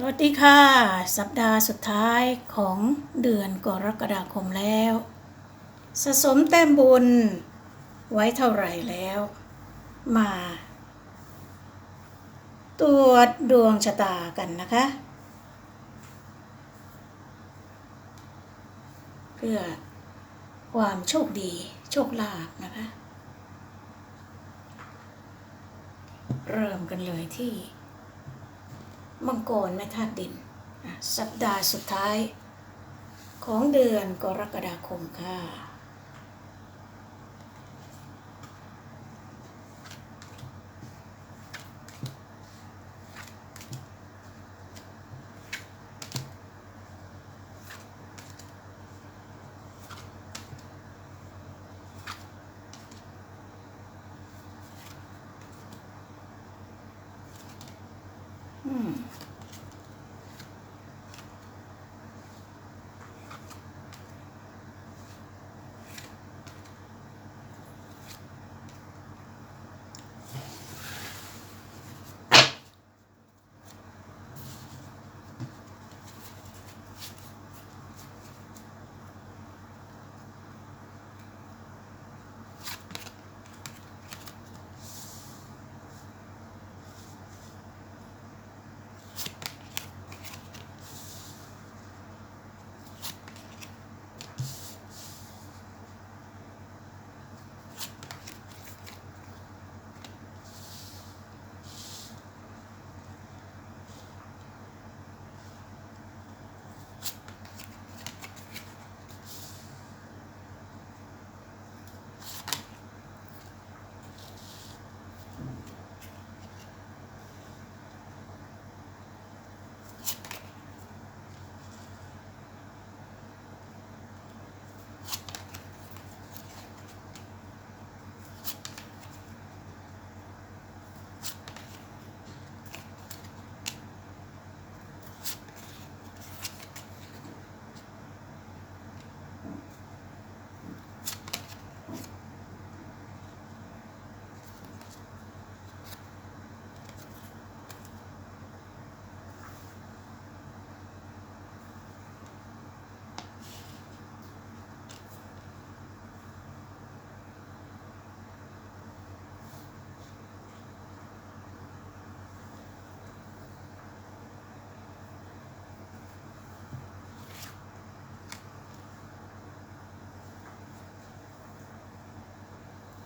สวัสดีค่ะ สัปดาห์สุดท้ายของเดือนกรกฎาคมแล้ว สะสมแต้มบุญไว้เท่าไหร่แล้ว มา ตรวจดวงชะตากันนะคะ เพื่อความโชคดีโชคลาภนะคะ เริ่มกันเลยที่ มังกรแม่ธาตุดิน สัปดาห์สุดท้ายของเดือนกรกฎาคมค่ะ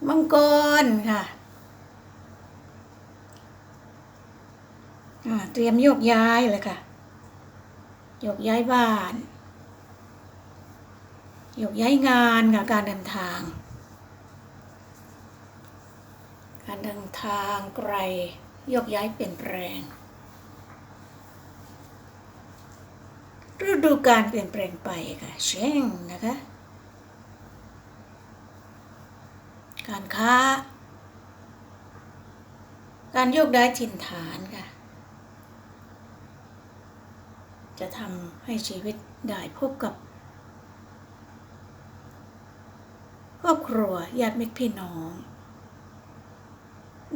มังกรค่ะเตรียมโยกย้ายเลยค่ะ โยกย้ายบ้าน โยกย้ายงานค่ะการเดินทาง การเดินทางไกลโยกย้ายเปลี่ยนแปลง ฤดูการเปลี่ยนแปลงไปค่ะ เช่งนะคะ การค้า การโยกย้ายถิ่นฐานค่ะ จะทำให้ชีวิตได้พบกับ ครอบครัวญาติมิตรพี่น้อง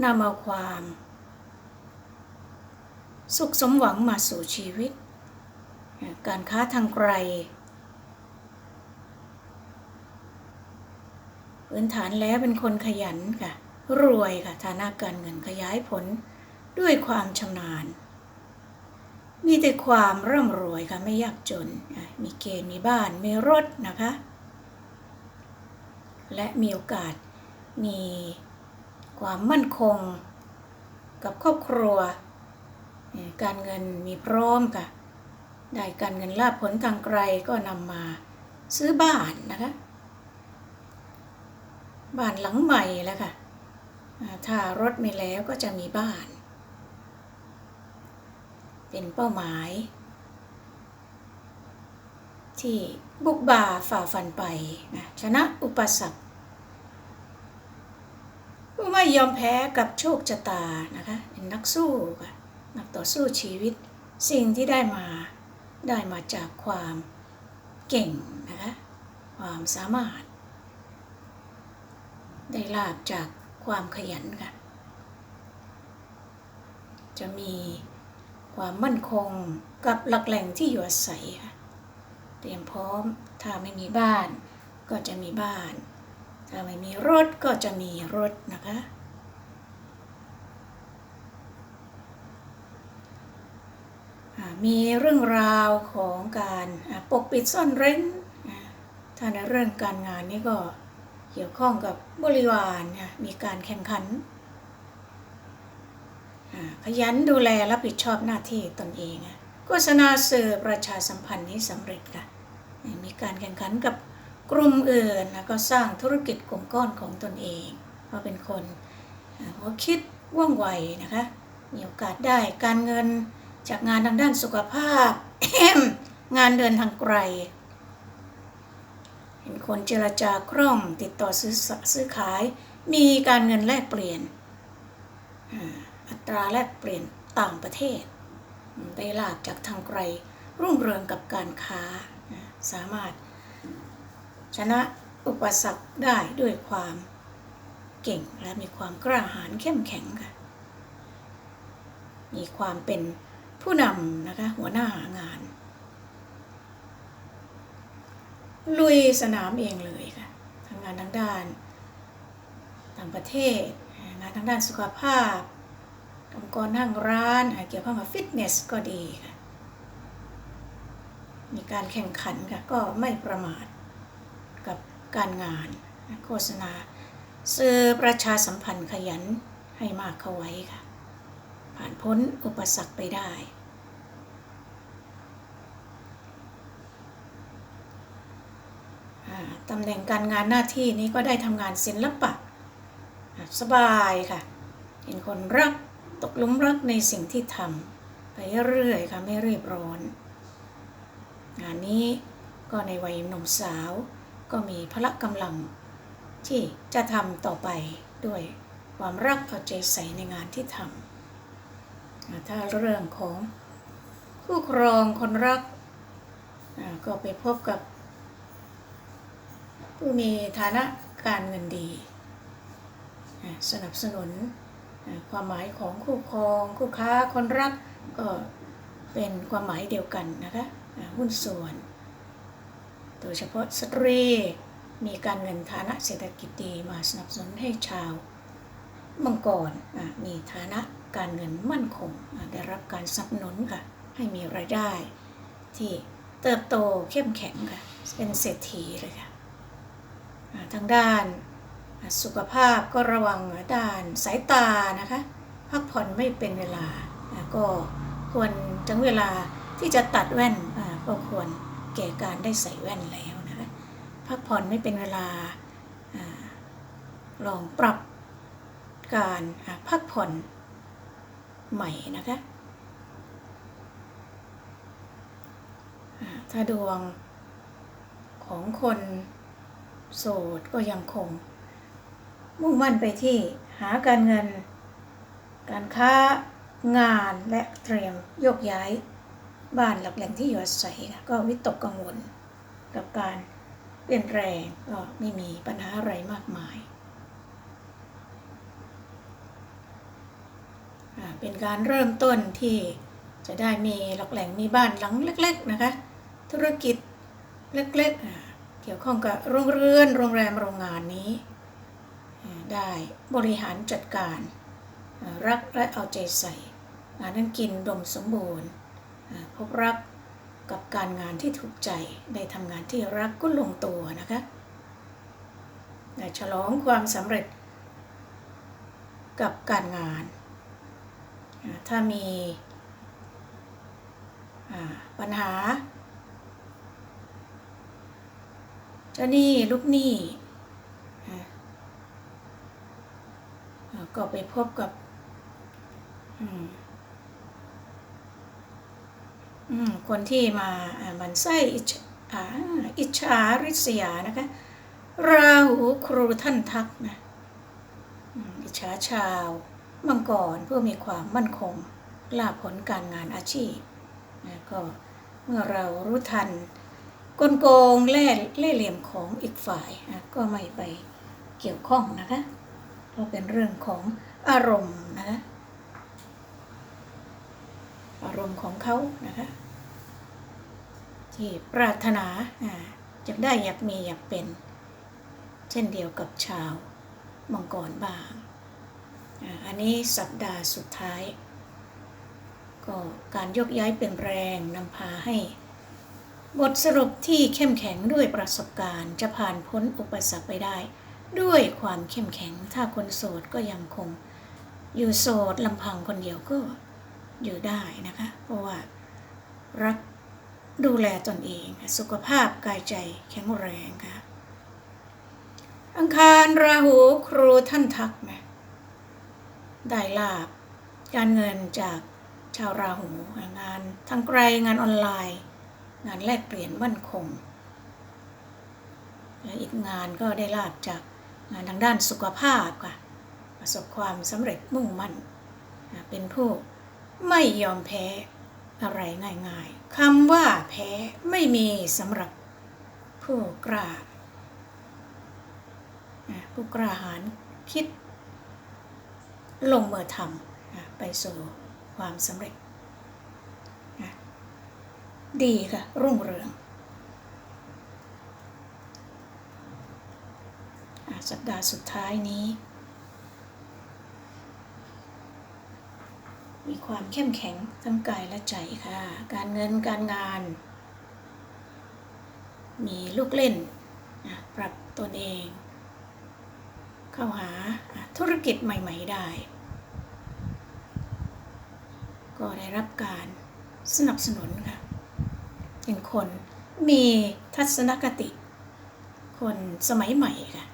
นำเอาความ สุขสมหวังมาสู่ชีวิต การค้าทางไกล พื้นฐานแล้วเป็นคนขยันค่ะ รวยค่ะฐานะการเงินขยายผลด้วยความชำนาญ มีแต่ความร่ำรวยค่ะไม่ยากจน มีเกณฑ์มีบ้านมีรถนะคะ และมีโอกาสมีความมั่นคงกับครอบครัว การเงินมีพร้อมค่ะ ได้การเงินลาภผลทางไกลก็นำมาซื้อบ้านนะคะ บ้านหลังใหม่แล้วค่ะ ถ้ารถมีแล้วก็จะมีบ้าน เป็นเป้าหมาย ที่บุกบ่าฝ่าฟันไปนะชนะอุปสรรคไม่ยอมแพ้กับโชคชะตานะคะเป็นนักสู้ค่ะนักต่อสู้ชีวิตสิ่งที่ได้มาได้มาจากความเก่งนะคะความสามารถ ได้ลาบจากความขยันค่ะ จะมีความมั่นคงกับหลักแหล่งที่อยู่อาศัยค่ะ เตรียมพร้อมถ้าไม่มีบ้าน ก็จะมีบ้าน ถ้าไม่มีรถก็จะมีรถนะคะ มีเรื่องราวของการปกปิดซ่อนเร้นถ้าในเรื่องการงานนี่ก็ เกี่ยวข้องกับบริวารนะมีการแข่งขัน ขยันดูแลรับผิดชอบหน้าที่ตนเองโฆษณาสื่อประชาสัมพันธ์นี้สำเร็จค่ะ มีการแข่งขันกับกลุ่มอื่นแล้วก็สร้างธุรกิจกลุ่มก้อนของตนเอง เพราะเป็นคนอ่าหัวคิดว่องไวนะคะ มีโอกาสได้การเงินจากงานทางด้านสุขภาพ งานเดินทางไกล เป็นคนเจรจาคล่องติดต่อซื้อซื้อขาย มีการเงินแลกเปลี่ยน อัตราแลกเปลี่ยนต่างประเทศ ได้ลากจากทางไกล รุ่งเรืองกับการค้า สามารถ ชนะอุปสรรคได้ด้วยความเก่งและมีความกล้าหาญเข้มแข็งค่ะ มีความเป็นผู้นำนะคะหัวหน้างาน ลุยสนามเองเลยค่ะทำงานทางด้านต่างประเทศ งานทางด้านสุขภาพ องค์กรนั่งร้าน เกี่ยวข้องกับฟิตเนสก็ดีค่ะ มีการแข่งขันค่ะ ก็ไม่ประมาทกับการงาน โฆษณา สื่อประชาสัมพันธ์ขยันให้มากเข้าไว้ค่ะ ผ่านพ้นอุปสรรคไปได้ อ่า ตำแหน่งการงานหน้าที่นี้ก็ได้ทำงานศิลปะ สบายค่ะเป็นคนรักตกลุมรักในสิ่งที่ทำไปเรื่อยค่ะ ไม่รีบร้อน งานนี้ก็ในวัยหนุ่มสาวก็มีพละกำลัง ที่จะทำต่อไปด้วยความรักเอาใจใส่ในงานที่ทำถ้าเรื่องของคู่ครองคนรักก็ไปพบกับ ผู้มีฐานะการเงินดี สนับสนุนความหมายของคู่ครอง คู่ค้าคนรักก็เป็นความหมายเดียวกันนะคะหุ้นส่วน โดยเฉพาะสตรีมีการเงินฐานะเศรษฐกิจดีมาสนับสนุนให้ชาวมังกรมีฐานะการเงินมั่นคงได้รับการสนับสนุนค่ะให้มีรายได้ที่เติบโตเข้มแข็งค่ะเป็นเศรษฐีเลยค่ะ ทางด้านสุขภาพก็ระวังด้านสายตานะคะพักผ่อนไม่เป็นเวลา ก็ควรถึงเวลาที่จะตัดแว่นก็ควรแก่การได้ใส่แว่นแล้วนะคะพักผ่อนไม่เป็นเวลาลองปรับการพักผ่อนใหม่นะคะถ้าดวงของคน โสดก็ยังคง มุ่งมั่นไปที่หาการเงิน การค้างานและเตรียมโยกย้าย บ้านหลักแหล่งที่อยู่อาศัยก็วิตกกังวล กับการเปลี่ยนแปลงก็ไม่มีปัญหาอะไรมากมายเป็นการเริ่มต้นที่จะได้มีหลักแหล่งมีบ้านหลังเล็ก ๆ นะคะ ธุรกิจเล็กๆ เกี่ยวข้องกับโรงเรือนโรงแรมโรงงานนี้ ได้บริหารจัดการรักและเอาใจใส่งานนั้นกินดมสมบูรณ์พบรักกับการงานที่ถูกใจได้ทำงานที่รักก็ลงตัวนะคะได้ฉลองความสำเร็จกับการงาน ถ้ามีปัญหา เจ้าหนี้ลูกหนี้ก็ไปพบกับ คนที่มาอ่ามันไส้อิจฉาอ่าอิจฉาริษยานะคะ ราหูครูท่านทักนะอิจฉาชาวมังกรเพื่อมีความมั่นคงลาผลการงานอาชีพนะก็เมื่อเรารู้ทัน กลโกงเล่เล่เหลี่ยมของอีกฝ่ายก็ไม่ไปเกี่ยวข้องนะคะเพราะเป็นเรื่องของอารมณ์นะคะอารมณ์ของเขานะคะที่ปรารถนาจะได้อยากมีอยากเป็น เช่นเดียวกับชาวมังกรบางอันนี้สัปดาห์สุดท้าย ก็การยกย้ายเป็นแรงนำพาให้ บทสรุปที่เข้มแข็งด้วยประสบการณ์ จะผ่านพ้นอุปสรรคไปได้ ด้วยความเข้มแข็งถ้าคนโสดก็ยังคง อยู่โสดลำพังคนเดียวก็อยู่ได้นะคะ เพราะว่ารักดูแลตนเอง สุขภาพกายใจแข็งแรงค่ะอังคารราหูครูท่านทักนะได้ลาบการเงินจากชาวราหูงานทางไกลงานออนไลน์ งานแลกเปลี่ยนมั่นคง และอีกงานก็ได้ลาบจากงานทางด้านสุขภาพค่ะ ประสบความสำเร็จมุ่งมั่น เป็นผู้ไม่ยอมแพ้อะไรง่ายๆคำว่าแพ้ไม่มีสำหรับผู้กล้าผู้กล้าหาญคิดลงมือทำไปสู่ความสำเร็จ ดีค่ะ รุ่งเรืองอะสัปดาห์สุดท้ายนี้ มีความเข้มแข็งทั้งกายและใจค่ะ การเงินการงาน มีลูกเล่น ปรับตนเอง เข้าหาธุรกิจใหม่ ๆได้ ก็ได้รับการสนับสนุนค่ะ เป็นคนมีทัศนคติ คนสมัยใหม่ค่ะ